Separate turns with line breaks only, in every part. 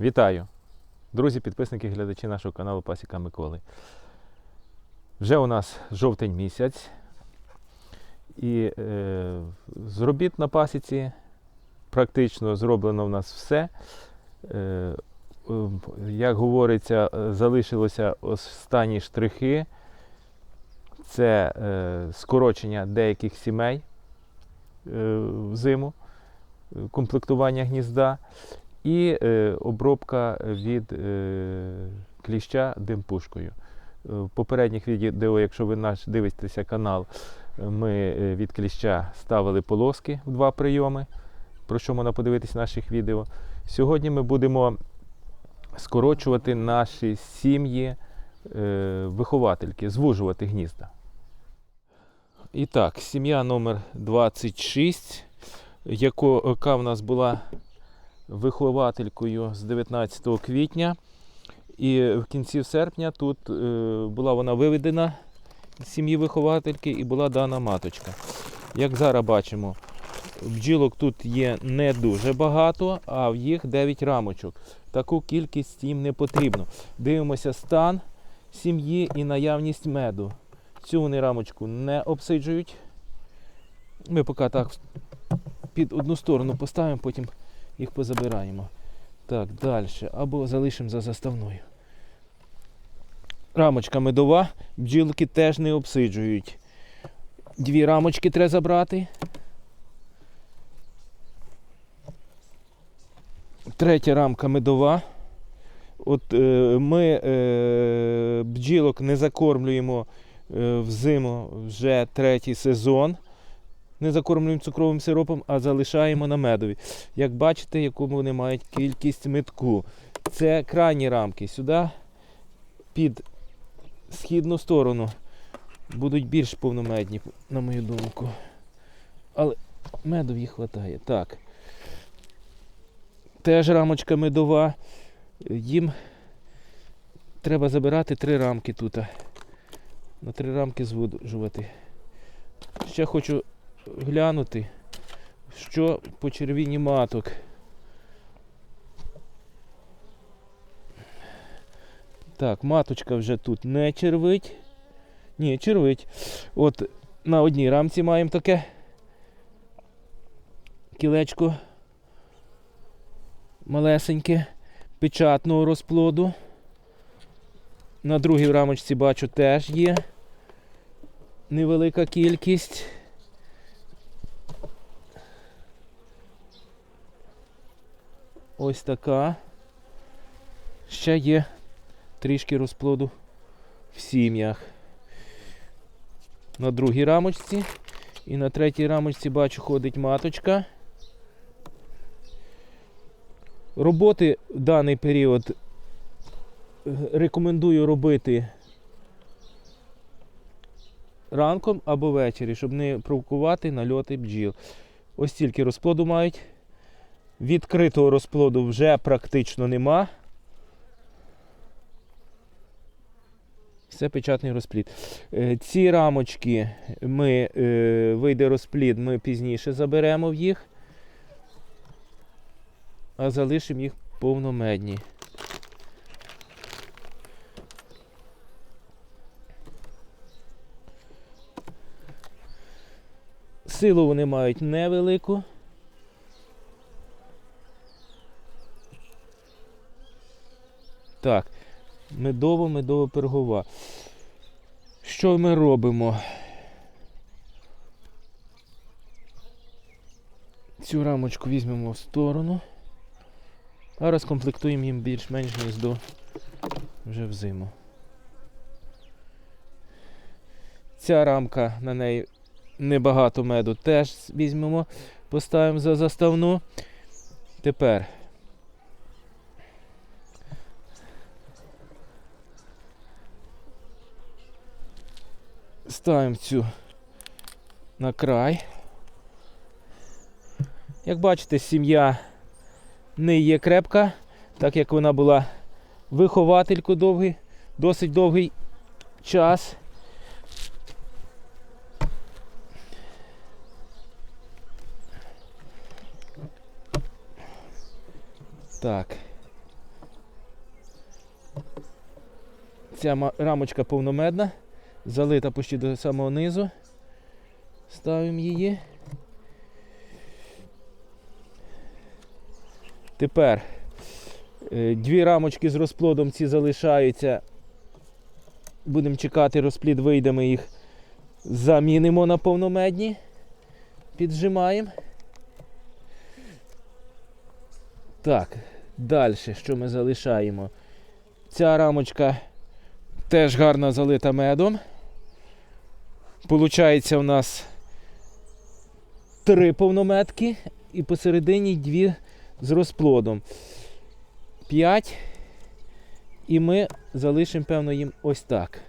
Вітаю! Друзі, підписники, глядачі нашого каналу Пасіка Миколи. Вже у нас жовтень місяць. І е, з на пасіці практично зроблено в нас все. Е, е, як говориться, е, залишилося останні штрихи. Це е, скорочення деяких сімей е, в зиму, е, комплектування гнізда і е, обробка від е, кліща димпушкою. Е, В попередніх відео, якщо ви наш дивитеся канал, е, ми е, від кліща ставили полоски в два прийоми, про що можна подивитися в наших відео. Сьогодні ми будемо скорочувати наші сім'ї е, виховательки, звужувати гнізда. І так, сім'я номер 26, яка в нас була вихователькою з 19 квітня. І в кінці серпня тут е, була вона виведена з сім'ї виховательки і була дана маточка. Як зараз бачимо, бджілок тут є не дуже багато, а в їх 9 рамочок. Таку кількість їм не потрібно. Дивимося стан сім'ї і наявність меду. Цю вони рамочку не обсиджують. Ми поки так під одну сторону поставимо, потім їх позабираємо. Так, далі. Або залишимо за заставною. Рамочка медова, бджілки теж не обсиджують. Дві рамочки треба забрати. Третя рамка медова. От е, ми е, бджілок не закормлюємо е, взиму вже третій сезон. Не закормлюємо цукровим сиропом, а залишаємо на медові. Як бачите, яку вони мають кількість метку. Це крайні рамки. Сюди під східну сторону будуть більш повномедні, на мою думку. Але меду їх вистачає. Так. Теж рамочка медова. Їм треба забирати три рамки тут. На три рамки зводжувати. Ще хочу глянути, що по червіні маток. Так, маточка вже тут не червить. Ні, червить. От на одній рамці маємо таке кілечко малесеньке, печатного розплоду. На другій рамочці бачу теж є невелика кількість. Ось така. Ще є трішки розплоду в сім'ях. На другій рамочці. І на третій рамочці бачу ходить маточка. Роботи в даний період е, рекомендую робити ранком або ввечері, щоб не провокувати нальоти бджіл. Ось тільки розплоду мають. Відкритого розплоду вже практично нема. Це печатний розплід. Е, Ці рамочки ми е, вийде розплід, ми пізніше заберемо в їх, а залишимо їх повномедні. Силу вони мають невелику. Так, медово, медово пергова. Що ми робимо? Цю рамочку візьмемо в сторону. А розкомплектуємо їм більш-менш гніздо вже взиму. Ця рамка на неї небагато меду теж візьмемо, поставимо за заставну. Тепер Ставимо цю на край. Як бачите, сім'я не є крепка, так як вона була вихователькою довгий, досить довгий час. Так. Ця рамочка повномедна залита почти до самого низу. Ставимо її. Тепер е, дві рамочки з розплодом ці залишаються. Будемо чекати, розплід вийде, ми їх замінимо на повномедні. Піджимаємо. Так, далі, що ми залишаємо? Ця рамочка теж гарно залита медом. Получається у нас три повнометки і посередині дві з розплодом. П'ять. І ми залишимо, певно, їм ось так.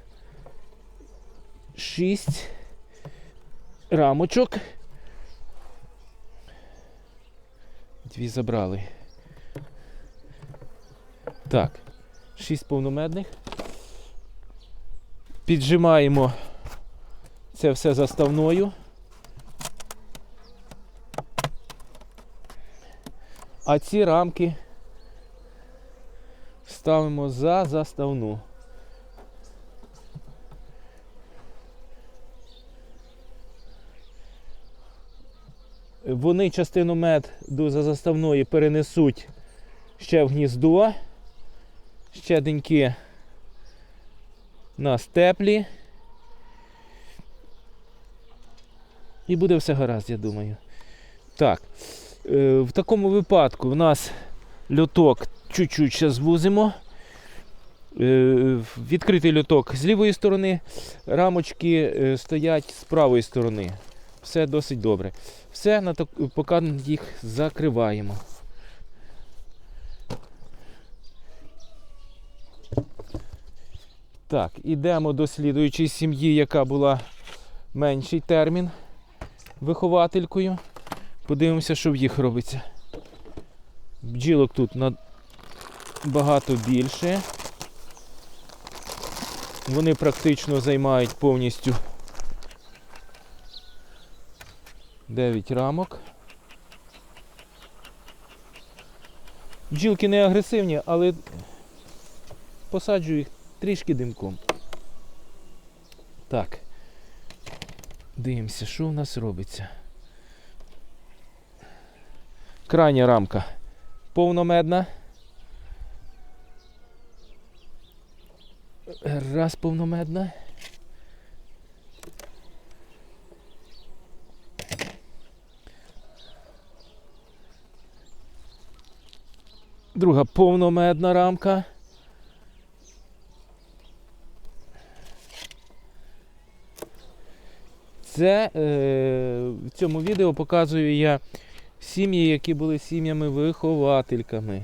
Шість рамочок. Дві забрали. Так, шість повномедних. Піджимаємо це все заставною. А ці рамки ставимо за заставну. Вони частину меду за заставної перенесуть ще в гніздо. Ще деньки у нас І буде все гаразд, я думаю. Так. Е, в такому випадку в нас льоток чуть-чуть ще звузимо. Е, відкритий льоток з лівої сторони, рамочки е, стоять з правої сторони. Все досить добре. Все, на поки їх закриваємо. Так, ідемо до слідуючої сім'ї, яка була менший термін вихователькою. Подивимося, що в їх робиться. Бджілок тут набагато більше. Вони практично займають повністю 9 рамок. Бджілки не агресивні, але посаджую їх трішки димком. Так. Дивимося, що в нас робиться. Крайня рамка повномедна. Раз повномедна. Друга повномедна рамка. Це е, в цьому відео показую я сім'ї, які були сім'ями-виховательками.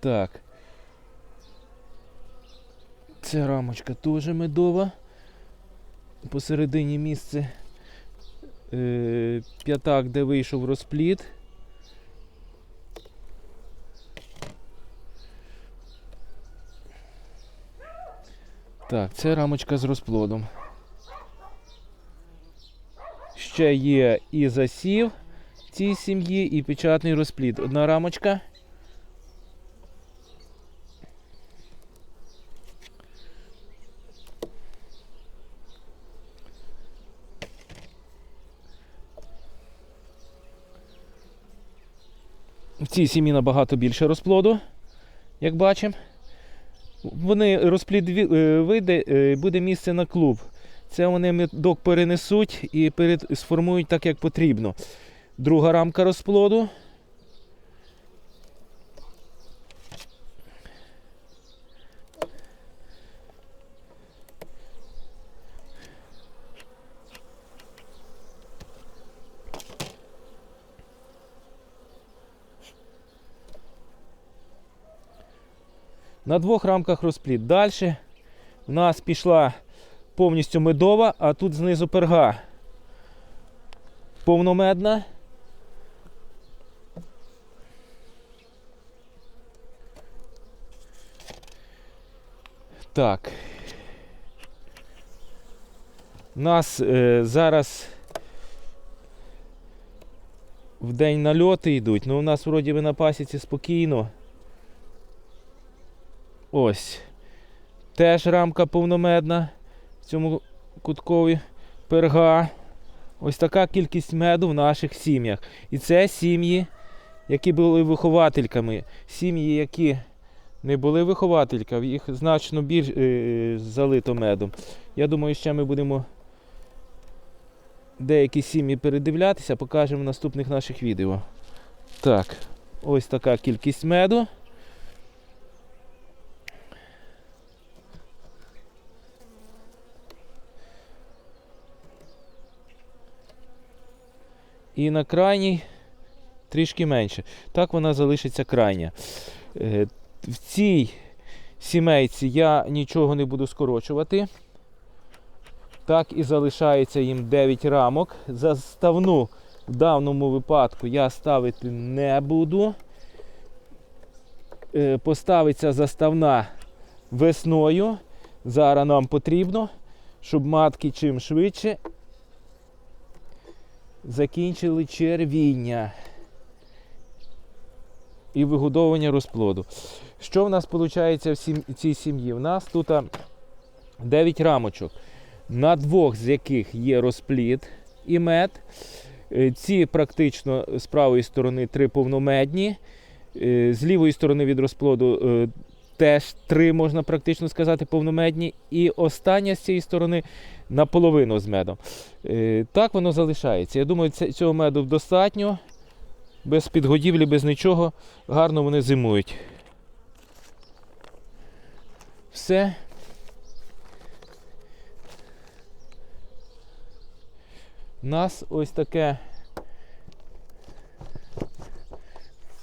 Так. Ця рамочка теж медова. Посередині місце е, п'ятак, де вийшов розплід. Так, це рамочка з розплодом. Ще є і засів цій сім'ї, і печатний розплід. Одна рамочка. В цій сім'ї набагато більше розплоду, як бачимо. Вони розплід е, вийде, е, буде місце на клуб. Це вони медок перенесуть і сформують так, як потрібно. Друга рамка розплоду. На двох рамках розплід. Далі в нас пішла повністю медова, а тут знизу перга. Повномедна. Так. У нас е, зараз в день нальоти йдуть. Ну, у нас вроді би на пасіці спокійно. Ось. Теж рамка повномедна в цьому куткові перга. Ось така кількість меду в наших сім'ях. І це сім'ї, які були виховательками. Сім'ї, які не були виховательками, їх значно більш е, залито медом. Я думаю, ще ми будемо деякі сім'ї передивлятися, покажемо в наступних наших відео. Так, ось така кількість меду. І на крайній трішки менше. Так вона залишиться крайня. Е, В цій сімейці я нічого не буду скорочувати. Так і залишається їм 9 рамок. Заставну в даному випадку я ставити не буду. Е, Поставиться заставна весною. Зараз нам потрібно, щоб матки чим швидше закінчили червіння і вигодовування розплоду. Що в нас виходить в цій сім'ї? У нас тут 9 рамочок, на двох з яких є розплід і мед. Е, Ці практично з правої сторони три повномедні. Е, З лівої сторони від розплоду е, теж три, можна практично сказати, повномедні. І остання з цієї сторони наполовину з медом. Е, Так воно залишається. Я думаю, цього меду достатньо. Без підгодівлі, без нічого. Гарно вони зимують. Все. У нас ось таке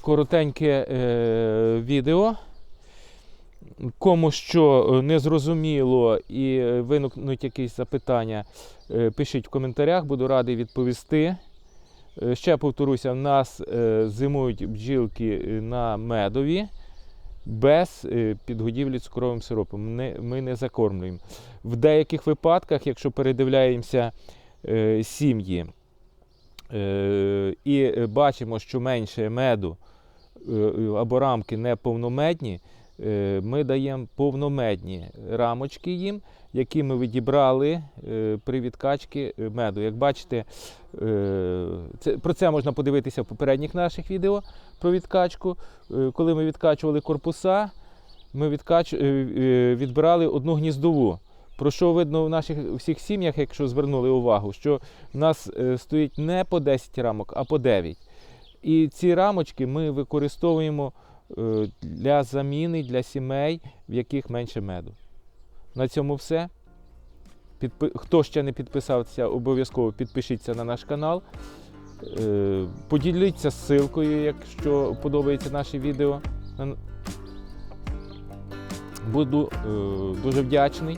коротеньке е, відео. Кому що е, не зрозуміло і е, виникнуть якісь запитання, е, пишіть в коментарях, буду радий відповісти. Ще повторюся, в нас зимують бджілки на медові без підгодівлі цукровим сиропом. Ми не закормлюємо. В деяких випадках, якщо передивляємося сім'ї і бачимо, що менше меду або рамки неповномедні, ми даємо повномедні рамочки їм, які ми відібрали е, при відкачці е, меду. Як бачите, е, про це можна подивитися в попередніх наших відео про відкачку. Е, Коли ми відкачували корпуса, ми відкач... е, е, відбирали одну гніздову. Про що видно в наших всіх сім'ях, якщо звернули увагу, що в нас е, стоїть не по 10 рамок, а по 9. І ці рамочки ми використовуємо е, для заміни для сімей, в яких менше меду. На цьому все. Хто ще не підписався, обов'язково підпишіться на наш канал. Е, Поділіться ссылкою, якщо подобається наше відео. Буду е, дуже вдячний.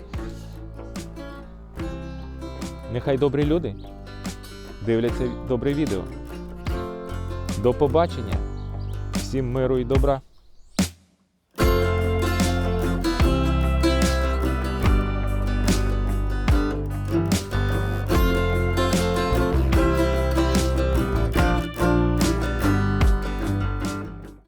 Нехай добрі люди дивляться добре відео. До побачення. Всім миру і добра.